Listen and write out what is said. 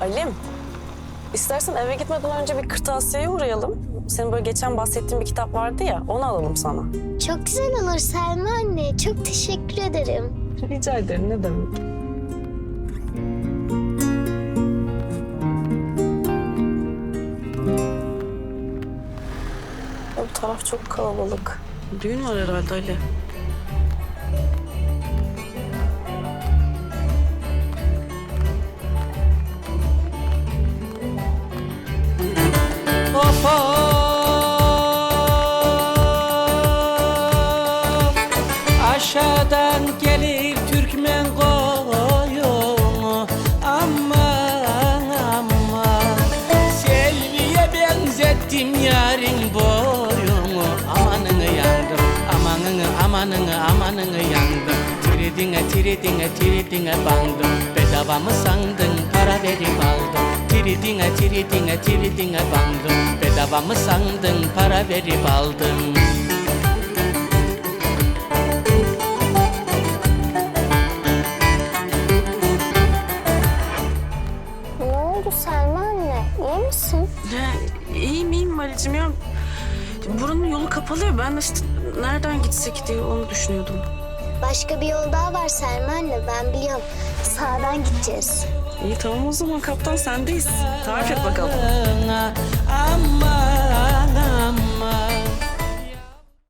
Alim, istersen eve gitmeden önce bir kırtasiyeye uğrayalım. Senin böyle geçen bahsettiğin bir kitap vardı ya, onu alalım sana. Çok güzel olur Selma anne. Çok teşekkür ederim. Rica ederim, ne demek. Ya bu taraf çok kalabalık. Düğün var herhalde Ali. Of Aşağıdan gelir Türkmen koyunu. Aman aman. Selviye benzettim yarın boyunu Amanını yandım Amanını amanını amanını yandım. Tiridine tiridine tiridine bandım. Bedava mı sandın para verip aldım. Tiridine tiridine tiridine bandım Bedava mı sandın para verip aldım Ne oldu Selma anne? İyi misin? İyiyim iyiyim Ali'cim ya. Buranın yolu kapalı ya. Ben de işte nereden gitsek diye onu düşünüyordum. Başka bir yol daha var Selma anne. Ben biliyorum. Sağdan gideceğiz. İyi tamam o zaman kaptan sendeyiz. Tarif et bakalım. Aman